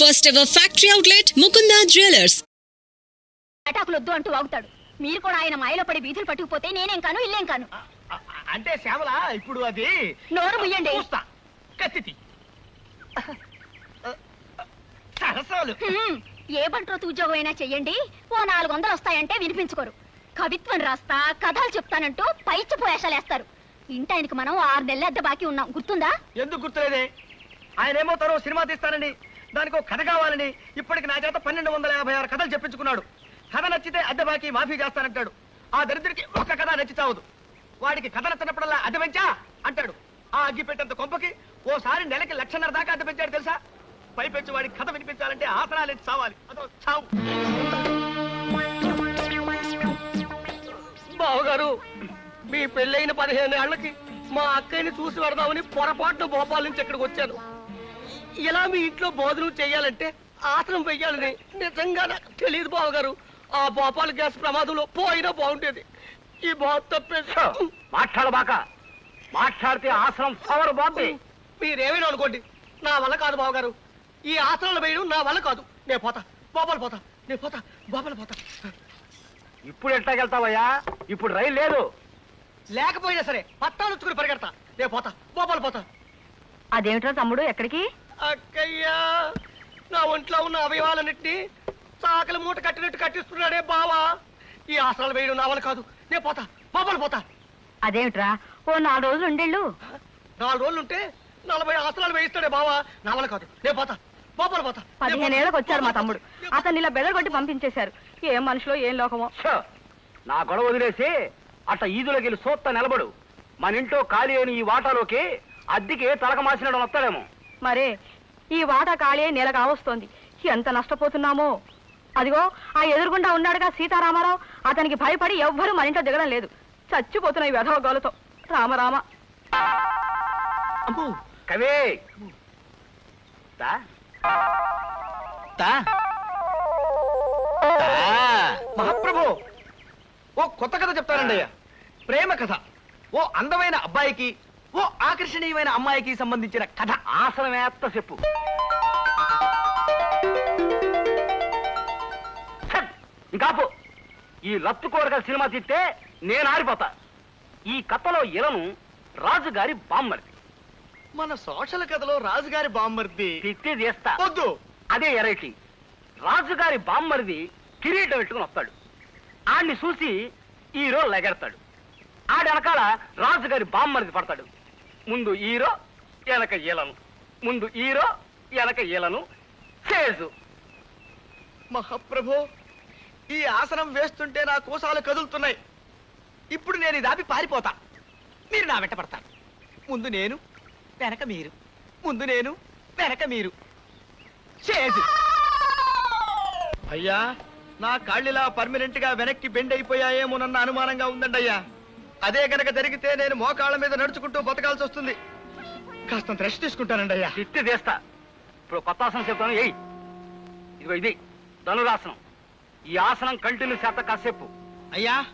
First ever factory outlet, Mukunda Jewelers. అటాకులు వద్దు అంటూ వాగుతాడు. మీరు కూడా ఆయన మాయలో పడి వీధులు పట్టుకుపోతే నేనేం కాను ఇల్లేం కాను. అంటే శ్యామల ఇప్పుడు అది నోరు ముయ్యండి. చూస్తా. కత్తితి సరసాలు. ఏ బంట్రోతు ఉద్యోగం అయినా చెయ్యండి. ఓ నాలుగు వందలు వస్తాయంటే వినిపించుకోరు. కవిత్వం రాస్తా కథలు చెప్తానంటూ పైచి పోయేషాలేస్తారు ఇంటాయనకి మనం ఆరు నెలల అద్దె బాకీ ఉన్నాం. గుర్తుందా? ఎందుకు గుర్తులేదే? ఆయన ఏమో తను సినిమా తీస్తానని దానికి ఒక కథ కావాలని ఇప్పటికి నా చేత పన్నెండు వందల యాభై ఆరు కథలు చెప్పించుకున్నాడు. కథ నచ్చితే అద్దె బాకీ మాఫీ చేస్తానంటాడు. ఆ దరిద్రుడికి ఒక్క కథ నచ్చి చావదు. వాడికి కథ నచ్చినప్పుడల్లా అద్దె పెంచా అంటాడు. ఆ అగ్గి పెట్టేంత కొంపకి ఓసారి నెలకి లక్షన్నర దాకా అద్దె పెంచాడు తెలుసా? పైపెచ్చి వాడికి కథ వినిపించాలంటే ఆసనాలు ఎత్తి చావాలి. అదో చావు. బావగారు మీ పెళ్ళైన పదిహేను ఏళ్ళకి మా అక్కయ్యని చూసి పెడదామని పొరపాటున భోపాల్ నుంచి ఇక్కడికి వచ్చాను. ఇలా మీ ఇంట్లో భోజనం చేయాలంటే ఆసనం వెయ్యాలని నిజంగా నాకు తెలియదు బావగారు. ఆ భోపాల్ గ్యాస్ ప్రమాదంలో పోయినా బాగుండేది. ఈ బాధ తప్పేసి మాట్లాడబాక మాట్లాడితే ఆసనం పవర్ బాంబే. మీరేమైనా అనుకోండి నా వల్ల కాదు బావగారు. ఈ ఆసనాలు వేయడం నా వల్ల కాదు. నేను పోతా భోపాల్ పోతా నేను పోతా భోపాల్ పోతా. ఇప్పుడు ఎట్లాగెళ్తావయ్యా ఇప్పుడు రైలు లేదు. లేకపోయినా సరే పట్టాలు వచ్చుకుని పరిగెడతా. నేను పోతా భోపాల్ పోతా. అదేమిట్రా తమ్ముడు ఎక్కడికి? అక్కయ్యా నా ఒంట్లో ఉన్న అవయవాలన్నింటినీ చాకలి మూట కట్టినట్టు కట్టిస్తున్నాడే బావా. ఈ ఆసనాలు వేయడం నా వల్ల కాదు. నేను పోతా బాబాలు పోతా. అదేమిట్రా ఓ నాలుగు రోజులు ఉండేళ్ళు. నాలుగు రోజులు ఉంటే నలభై ఆసనాలు వేయిస్తాడే బావా. నా వల్ల కాదు. నేను పోతా బాబాలు పోతా. నేను పోతా. పదిహేనేళ్ళకి వచ్చారు మా తమ్ముడు. అతన్ని ఇలా బెదరగొట్టి పంపించేశారు. ఏం మనుషులో ఏం లోకమో! నా గొడవ వదిలేసి అట్ట ఈదులోకి వెళ్ళి సోత్త నిలబడు. మన ఇంట్లో ఖాళీ అయిన ఈ వాటాలోకి అద్దెకి తలక మాసినాడు వస్తాడేమో. మరే ఈ వాట ఖాళీ నెల కావస్తోంది ఎంత నష్టపోతున్నామో. అదిగో ఆ ఎదురుగుండా ఉన్నాడుగా సీతారామారావు. అతనికి భయపడి ఎవ్వరూ మన ఇంట్లో దిగడం లేదు. చచ్చిపోతున్నాయి వెధవ గోలతో. రామరామ అమ్మో కవి! తా? తా? తా? మహాప్రభు ఓ కొత్త కథ చెప్తానండి అయ్యా ప్రేమ కథ. ఓ అందమైన అబ్బాయికి ఓ ఆకర్షణీయమైన అమ్మాయికి సంబంధించిన కథ ఆసనం వేత్త చెప్పు! ఇంకాపు ఈ లత్తు కోరగల సినిమా తీస్తే నేను ఆరిపోతా. ఈ కథలో ఇలను రాజుగారి బామ్మర్ది. మన సోషల్ కథలో రాజుగారి బామ్మర్ది. తిత్తి తీస్తా. వద్దు. అదే ఎరైటీ రాజుగారి బామ్మరిది కిరీటం పెట్టుకుని వస్తాడు. ఆడిని చూసి హీరో లెగెడతాడు. ఆడి వెనకాల రాజుగారి బామ్మరిది పడతాడు. ముందు హీరో వెనక ఈలను. ముందు హీరో వెనక ఈలను. చేజు. మహాప్రభు ఈ ఆసనం వేస్తుంటే నా కోసాలు కదులుతున్నాయి. ఇప్పుడు నేను ఇది ఆపి పారిపోతా. మీరు నా వెంట పడతారు. ముందు నేను వెనక మీరు. ముందు నేను వెనక మీరు. చేదు అయ్యా నా కాళ్ళిలా పర్మనెంట్గా వెనక్కి బెండ్ అయిపోయాయేమోనన్న అనుమానంగా ఉందండి అయ్యా అదే గనక జరిగితే నేను మోకాళ్ళ మీద నడుచుకుంటూ బతకాల్సి వస్తుంది. కాస్తంత రెస్ట్ తీసుకుంటానండి అయ్యా. తిత్తి తీస్తా. ఇప్పుడు కొత్త ఆసనం చెప్తాను ఎయ్ ఇదిగో ఇది ధనురాసనం. ఈ ఆసనం కంటిన్యూ చేత కాసేపు. అయ్యా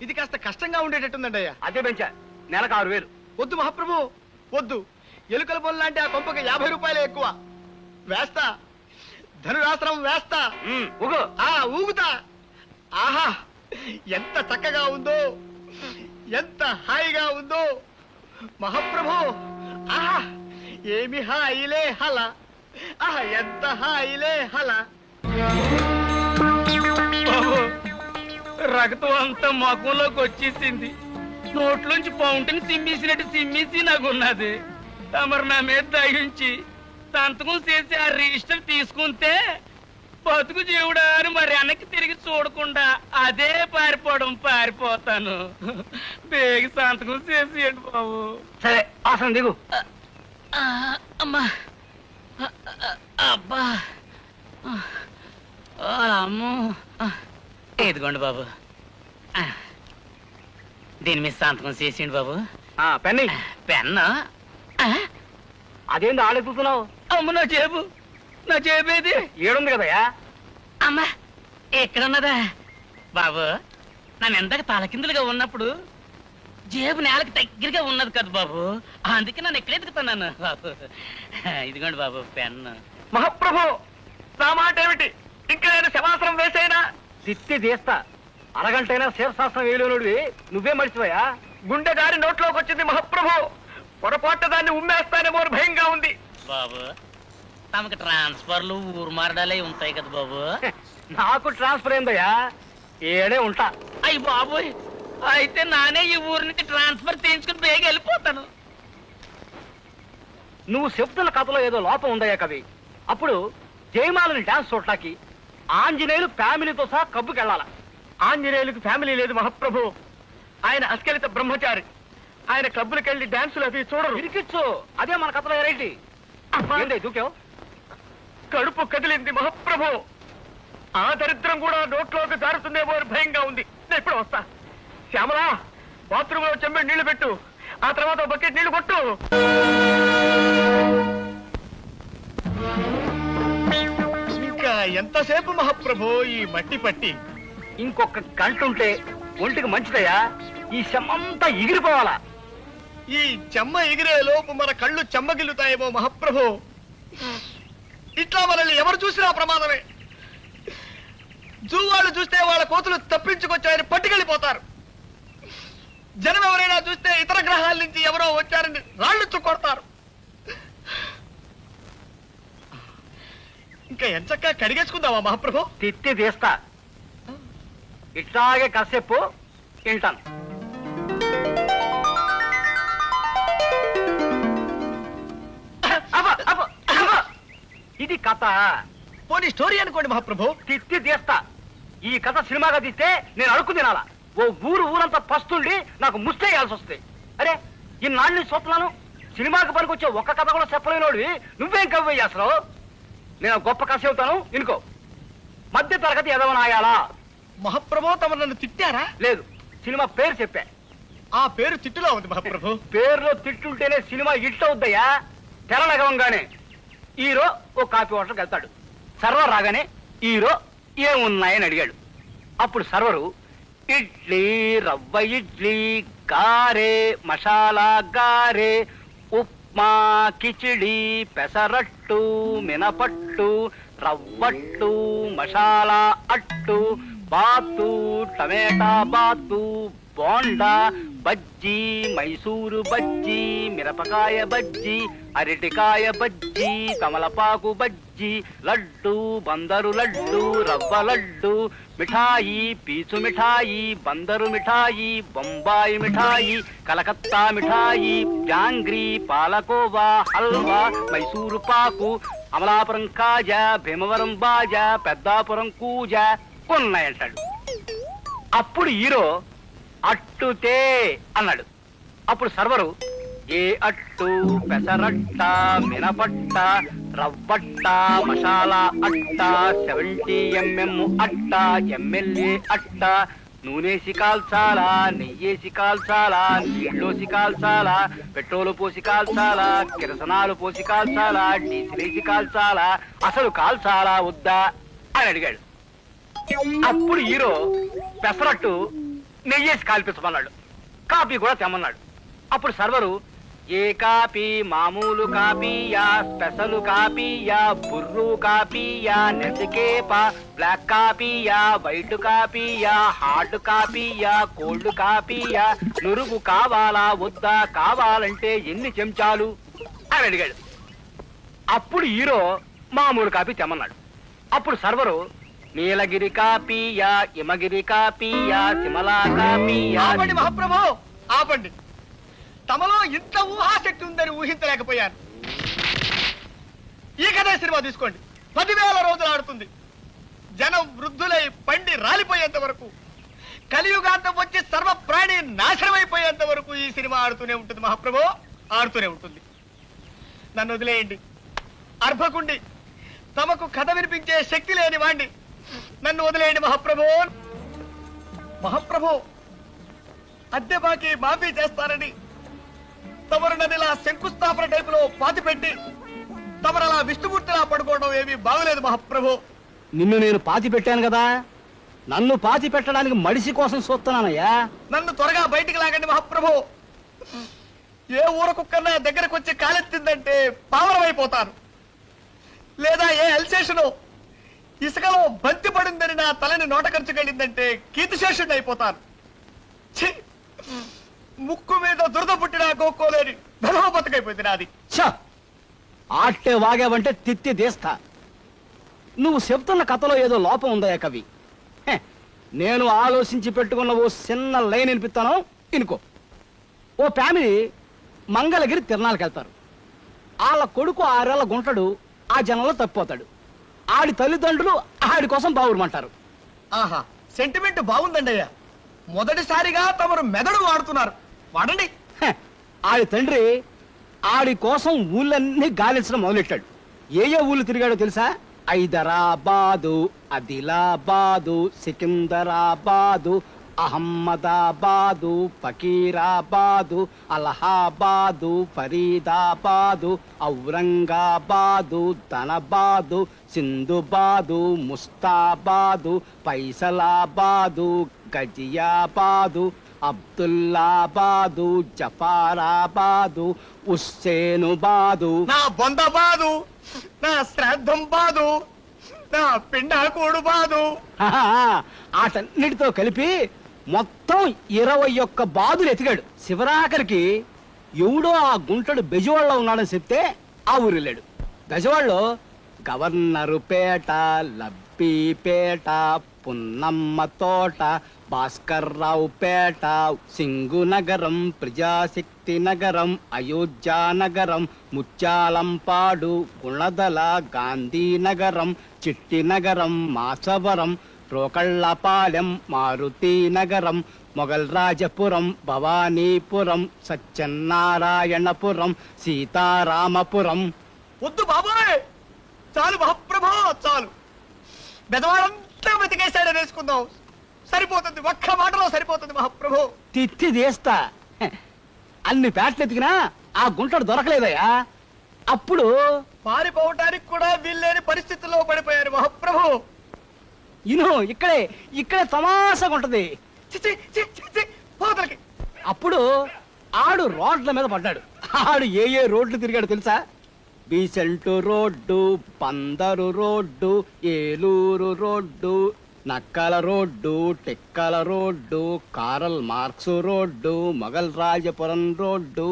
ఇది కాస్త కష్టంగా ఉండేటట్టుందండి అయ్యా. అదే పెంచా నెలకు ఆరు వేలు. వద్దు మహాప్రభు వద్దు. ఎలుకల బొల్ల లాంటి ఆ కొంపకి యాభై రూపాయలే ఎక్కువ. వేస్తా. ధనురాశ్రం వేస్తా. ఉమ్, ఊగు. ఆ ఊగుతా. ఆహా ఎంత చక్కగా ఉందో. ఎంత హాయిగా ఉందో. మహాప్రభు ఆహా ఏమి హాయిలే హల. ఆహా ఎంత హాయిలే హల. రక్తం అంతా మకంలోకి వచ్చేసింది. నోట్లోంచి ఫౌంటైన్ సిమ్మేసినట్టు సిమ్మేసి నాకు ఉన్నది తమరు నా మీద దయించి సంతకం చేసి ఆ రిజిస్టర్ తీసుకుంటే బతుకు జీవుడా అని మరి వెనక్కి తిరిగి చూడకుండా అదే పారిపోవడం పారిపోతాను. బేగి సంతకం చేసి బాబు. సరే ఆసనం దిగు. అమ్మా. అబ్బా. అమ్మో. ఇదిగోండి బాబు. ఆ, దీని మీద సంతకం చేసిండు బాబు. ఆ, పెన్ని. పెన్ను? ఆ, అదేంది ఆడెత్తుతున్నావు అమ్మ నా జేబు. నా జేబేది ఏడుంది కదయ్యా? అమ్మా ఎక్కడున్నదా? బాబు నన్ను ఎంతగా తలకిందులుగా ఉన్నప్పుడు జేబు నేలకి దగ్గరగా ఉన్నది కదా బాబు. అందుకే నన్ను ఎక్కడ ఎదుగుతున్నాను బాబు. ఇదిగోండి బాబు పెన్ను మహాప్రభు నా మాట ఏమిటి? ఇంకా నేను శవాసనం వేసేనా? తిత్తి తీస్తా. అరగంటైనా శీర్షాస్త్రం వేయలేనుడివి. నువ్వే మర్చిపోయా? గుండె దారి నోట్లోకి వచ్చింది మహాప్రభు. పొరపాటు దాన్ని ఉమ్మేస్తానేమో భయంగా ఉంది. బాబు తమకి ట్రాన్స్ఫర్లు ఊరు మారడాలే ఉంటాయి కదా బాబు. నాకు ట్రాన్స్ఫర్ అయిందయ్యా ఏడే ఉంటా. అయ్యి బాబోయ్ అయితే నానే ఈ ఊరు నుంచి ట్రాన్స్ఫర్ చేయించుకుని బేగ వెళ్ళిపోతాను. నువ్వు చెప్తున్న కథలో ఏదో లోపం ఉందయ్యా కవి. అప్పుడు జయమాలని డాన్స్ చూడటానికి ఆంజనేయులు ఫ్యామిలీతో సహా కబ్బుకెళ్ళాల ఆంజనేయులకు ఫ్యామిలీ లేదు మహాప్రభు. ఆయన అస్కలిత బ్రహ్మచారి. ఆయన క్లబ్బులకు వెళ్ళి డాన్సులు అవి చూడరు. ఇరికిచ్చు. అదే మన కథలో వెరైటీ ఏంటి దూకావు? కడుపు కదిలింది మహాప్రభు. ఆ దరిద్రం కూడా నోట్లోకి జారుతుందేమో అని భయంగా ఉంది. నేను ఇప్పుడు వస్తా. శ్యామలా బాత్రూమ్లో చెంబడి నీళ్ళు పెట్టు. ఆ తర్వాత బకెట్ నీళ్ళు కొట్టు. ఇంకా ఎంతసేపు మహాప్రభు ఈ మట్టి పట్టి? ఇంకొక గంట ఉంటే ఒంటికి మంచిదయ్యా. ఈ శమంతా ఎగిరిపోవాలా. ఈ చెమ్మ ఎగిరే లోపు మన కళ్ళు చెమ్మగిల్లుతాయేమో మహాప్రభు. ఇట్లా మనల్ని ఎవరు చూసినా ప్రమాదమే. జూ వాళ్ళు చూస్తే వాళ్ళ కోతులు తప్పించుకొచ్చాయని పట్టుకెళ్ళిపోతారు. జనం ఎవరైనా చూస్తే ఇతర గ్రహాల నుంచి ఎవరో వచ్చారని రాళ్ళు కొడతారు ఇంకా ఎంచక్కా కడిగేసుకుందామా మహాప్రభు? తిత్తి తీస్తా. ఇట్లాగే కాసేపు తింటాను. కథ పోనీ స్టోరీ అనుకోండి మహాప్రభు. తిత్తి తీస్తా. ఈ కథ సినిమాగా తీస్తే నేను అడుక్కు తినాలా? ఓ ఊరు ఊరంతా పస్తుండి నాకు ముస్తేయాల్సి వస్తుంది అరే ఇన్నాళ్ళు నేను చూస్తున్నాను. సినిమాకి పనికొచ్చే ఒక్క కథ కూడా చెప్పలేనోడివి. నువ్వేం కవ్వే చేస్తున్నావు? నేను గొప్ప కథ చెబుతాను ఇనుకో. మధ్య తరగతి ఎదవనాయాలా మహాప్రభు తమ నన్ను తిట్టారా? లేదు సినిమా పేరు చెప్పా. ఆ పేరు తిట్టులో ఉంది మహాప్రభు. పేరులో తిట్టుంటేనే సినిమా హిట్ అవుద్దయ్యా. తెరనగవంగానే హీరో ఓ కాఫీ హోటల్కి వెళ్తాడు. సర్వర్ రాగానే హీరో ఏమున్నాయని అడిగాడు. అప్పుడు సర్వరు ఇడ్లీ రవ్వ ఇడ్లీ గారే మసాలా గారే ఉప్మా కిచిడి పెసరట్టు మినపట్టు రవ్వట్టు మసాలా అట్టు బాతు టమేటా బాతు బోండా బజ్జీ మైసూరు బజ్జీ మిరపకాయ బజ్జీ అరటికాయ బజ్జీ తమలపాకు బజ్జీ లడ్డు బందరు లడ్డు రవ్వ లడ్డు మిఠాయి పీచు మిఠాయి బందరు మిఠాయి బొంబాయి మిఠాయి కలకత్తా మిఠాయి జాంగ్రీ పాలకోవా హల్వా మైసూరు పాకు అమలాపురం కాజా భీమవరం బాజా పెద్దాపురం కూజ ఉన్నాయంటాడు. అప్పుడు హీరో అట్టుతే అన్నాడు. అప్పుడు సర్వరు ఏ అట్టు పెసరట్ట మినపట్ట రవ్వట్ట మసాలా అట్ట సెవెంటీ ఎంఎం అట్ట ఎమ్మెల్యే అట్ట నూనెసి కాల్చాలా నెయ్యేసి కాల్చాలా నీళ్ళోసి కాల్చాలా పెట్రోలు పోసి కాల్చాలా కిరసనాలు పోసి కాల్చాలా డీజిలేసి కాల్చాలా అసలు కాల్చాలా వద్దా అని అడిగాడు. అప్పుడు హీరో పెసరట్టు నెయ్యేసి కాల్పించమన్నాడు. కాపీ కూడా తెమ్మన్నాడు. అప్పుడు సర్వరు ఏ కాపీ మామూలు కాపీయా స్పెషల్ కాపీయా బుర్రు కాపీయా నెసికేప బ్లాక్ కాపీయా వైట్ కాపీయా హార్డ్ కాపీయా కోల్డ్ కాపీయా నురుగు కావాలా వద్దా కావాలంటే ఎన్ని చెంచాలు? అని అడిగాడు. అప్పుడు హీరో మామూలు కాపీ తెమ్మన్నాడు. అప్పుడు సర్వరు నీలగిరి కాపీయా ఇమగిరి కాపీయా సిమలా కాపీయా. ఆపండి మహాప్రభు ఆపండి. తమలో ఇంత ఊహాశక్తి ఉందని ఊహించలేకపోయాను. ఈ కథ సినిమా తీసుకోండి. పదివేల రోజులు ఆడుతుంది. జనం వృద్ధులై పండి రాలిపోయేంత వరకు కలియుగాంతం వచ్చి సర్వ ప్రాణి నాశనమైపోయేంత వరకు ఈ సినిమా ఆడుతూనే ఉంటుంది మహాప్రభు ఆడుతూనే ఉంటుంది. నన్ను వదిలేయండి. అర్భకుండి తమకు కథ వినిపించే శక్తి లేని వాణ్ణి నన్ను వదిలేయండి మహాప్రభు. మహాప్రభు అద్దె బాకీ మాఫీ చేస్తారని తమరు నదిలా శంకుస్థాపన టైపులో పాతి పెట్టి తమరలా విష్ణుమూర్తిలా పడుకోవడం ఏమీ బాగలేదు మహాప్రభు. నిన్ను నేను పాతి పెట్టాను కదా. నన్ను పాతి పెట్టడానికి మడిసి కోసం చూస్తున్నానయ్యా నన్ను త్వరగా బయటికి లాగండి మహాప్రభు. ఏ ఊర కుక్కన్నా దగ్గరకు వచ్చి కాలెత్తిందంటే పావరమైపోతాను. లేదా ఏ ఎల్సేషను ఇసుకలో బంతి పడిందని నా తలని నోట ఖర్చుకెళ్ళిందంటే కీర్తిశేషుడు అయిపోతాను ముక్కు మీద దురద పుట్టిన గోక్కోలేని ధర్మ బతుకైపోయింది నాది. ఛ! ఆట్టే వాగావంటే తిత్తి తీస్తా నువ్వు చెప్తున్న కథలో ఏదో లోపం ఉందయ్యా కవి. నేను ఆలోచించి పెట్టుకున్న ఓ చిన్న లైన్ వినిపిస్తాను ఇనుకో. ఓ ఫ్యామిలీ మంగళగిరి తిరణాలకు వెళ్తారు వాళ్ళ కొడుకు ఆరేళ్ళ గుంటడు ఆ జనంలో తప్పిపోతాడు. ఆడి తల్లిదండ్రులు ఆడి కోసం బావురమంటారు. ఆహా సెంటిమెంట్ బాగుందండి అయ్యా మొదటిసారిగా తమరు మెదడు వాడుతున్నారు. వాడండి. హె, ఆడి తండ్రి ఆడి కోసం ఊళ్ళన్నీ గాలించడం మొదలెట్టాడు. ఏ ఏ ఊళ్ళు తిరిగాడో తెలుసా? హైదరాబాదు ఆదిలాబాదు సికిందరాబాదు అహమ్మదాబాదు ఫకీరాబాదు అలహాబాదు ఫరీదాబాదు ఔరంగాబాదు ధనబాదు సింధుబాదు ముస్తాబాదు పైసలాబాదు గజియాబాదు అబ్దుల్లాబాదు జఫారాబాదు ఉస్సేనుబాదు. నా బొంద బాదు నా శ్రాద్ధం బాదు నా పిండాకోడు బాదు ఆటన్నిటితో కలిపి మొత్తం ఇరవై ఒక్క బాదులు ఎతికాడు. శివరాఖరికి ఎవడో ఆ గుంటడు బెజవాడలో ఉన్నాడని చెప్తే ఆ ఊరు వెళ్ళాడు బెజవాడలో గవర్నరు పేట లబ్బిపేట పున్నమ్మ తోట భాస్కర్రావు పేట సింగు నగరం ప్రజాశక్తి నగరం అయోధ్య నగరం ముత్యాలంపాడు గుణదల గాంధీ నగరం చిట్టి నగరం మాసవరం రోకళ్ళపాలెం మారుతి నగరం మొఘల్ రాజపురం భవానీపురం సత్యనారాయణపురం సీతారామపురం. వద్దు బాబాయ్! చాలు మహాప్రభో చాలు. బెదవాడంతా వెతికేశాడని వేసుకుందాం. సరిపోతుంది ఒక్క మాటలో సరిపోతుంది మహాప్రభో. తిత్తి తీస్తా. అన్ని పేటలు ఎతికినా ఆ గుంటడు దొరకలేదయ్యా. అప్పుడు పారిపోవటానికి కూడా వీల్లేని పరిస్థితుల్లో పడిపోయారు మహాప్రభు. ఇను ఇక్కడే ఇక్కడే తమాషగా ఉంటది. పోతలకి అప్పుడు ఆడు రోడ్ల మీద పడ్డాడు. ఆడు ఏ ఏ రోడ్లు తిరిగాడు తెలుసా? Besant road Pandaru road Eluru road Nakkala road Tekkala road Karl Marx road Mughal Rajapuram road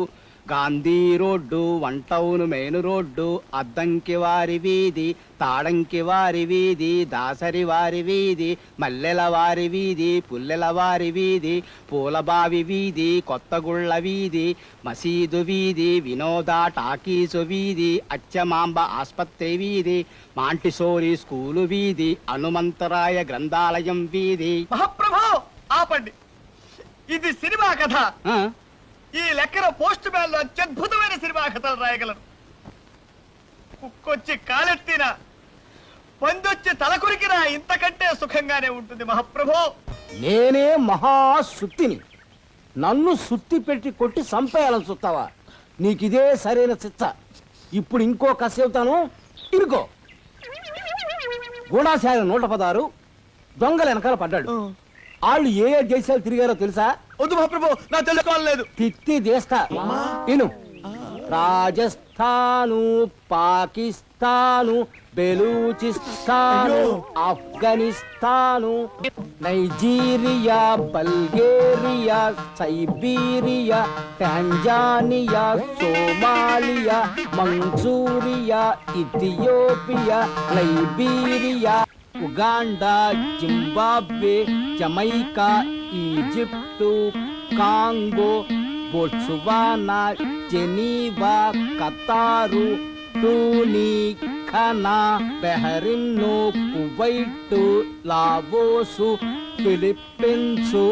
Gandhi road one town main road Addanki వారి వీధి తాడంకి వారి వీధి దాసరి వారి వీధి మల్లెల వారి వీధి పుల్లెల వారి వీధి పూలబావి వీధి కొత్తగుళ్ళ వీధి మసీదు వీధి వినోద టాకీసు వీధి అచ్చమాంబ ఆస్పత్రి వీధి మాంటిసోరి స్కూలు వీధి హనుమంతరాయ గ్రంథాలయం వీధి. మహాప్రభు ఆపండి. ఇది సినిమా కథ. ఈ లెక్కన పోస్ట్ మ్యాన్లో అత్యద్భుతమైన సినిమా కథలు రాయగలరు. కుక్కొచ్చి కాలెత్తిన పందొచ్చి తలకురికినా ఇంతకంటే సుఖంగానే ఉంటుంది మహాప్రభు. నేనే మహా సుత్తిని నన్ను సుత్తి పెట్టి కొట్టి సంపేయాలని చూస్తావా? నీకిదే సరైన చిత్త ఇప్పుడు ఇంకో కథ చెబుతాను. ఇరుకో. గూఢాచార్య నూట పదారు దొంగల వెనకాల పడ్డాడు. వాళ్ళు ఏ ఏ దేశాలు తిరిగారో తెలుసా? వద్దు మహాప్రభు నా తెలుసుకోలేదు తిత్తి దేస్తా ఇను Rajasthan Pakistan Balochistan Afghanistan Nigeria Bulgaria Siberia Tanzania Somalia Manchuria Ethiopia Liberia Uganda Zimbabwe Jamaica Egypt Congo Botswana Geneva Qatar టూనీ Ghana Bahrain Kuwait Laos Philippines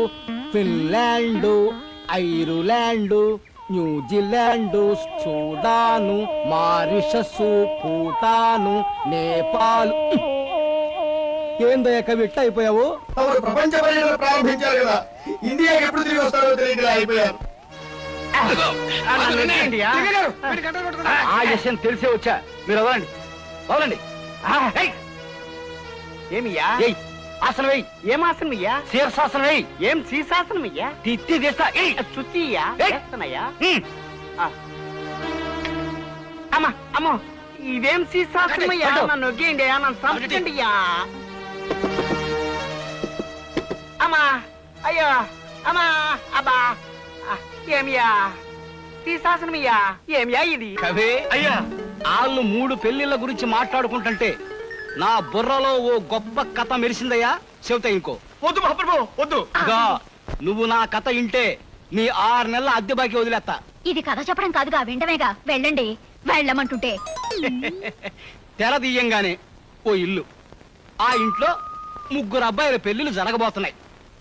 Finland Ireland New Zealand Sudan Mauritius Bhutan Nepal ఏందయ్య కవి ఇట్ట అయిపోయావు? ప్రపంచ పర్యటన ప్రారంభించారు కదా. ఇండియాకి ఎప్పుడు తిరిగి వస్తారో తెలియదు అయిపోయారు. ఆ విషయం తెలిసే వచ్చా. మీరు వదలండి. వదలండి. ఏమియా ఏయ్! ఆసనం వేయ్ ఏం ఆసనం అయ్యా? శీర్షాసనం వేయ్ ఏం శీర్షాసనం అయ్యా? తిత్తి తీస్తా. అమ్మా అమ్మో! ఇదేం సీసాసనమయ్యా పట్టు. నన్ను నొగ్గేయండి నన్ను అయ్యా. అమ్మా అయ్యో అమ్మా అబ్బా ఏమియా? సీసాసనమయ్యా ఏమియా ఇది? కవే అయ్యా. వాళ్ళు మూడు పెళ్ళిళ్ళ గురించి మాట్లాడుకుంటుంటే నా బుర్రలో ఓ గొప్ప కథ మెరిసిందయ్యా? చెబుతా ఇంకో. వద్దు మహాప్రభు వద్దు. నువ్వు నా కథ ఇంటే నీ ఆరు నెలల అద్దె బాకీ వదిలేస్తా ఇది కథ చెప్పడం కాదుగా విండమేగా వెళ్ళండి వెళ్ళమంటుంటే. తెర తీయంగానే ఓ ఇల్లు. ఆ ఇంట్లో ముగ్గురు అబ్బాయిల పెళ్ళిళ్ళు జరగబోతున్నాయి.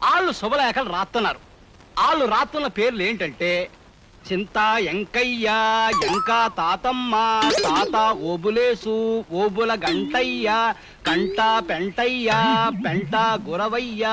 వాళ్ళు శుభలేఖలు రాస్తున్నారు. వాళ్ళు రాస్తున్న పేర్లు ఏంటంటే చింత ఎంకయ్య ఎంకా తాతమ్మ తాత ఓబులేసు ఓబుల గంటయ్య కంట పెంటయ్య పెంట గురవయ్య.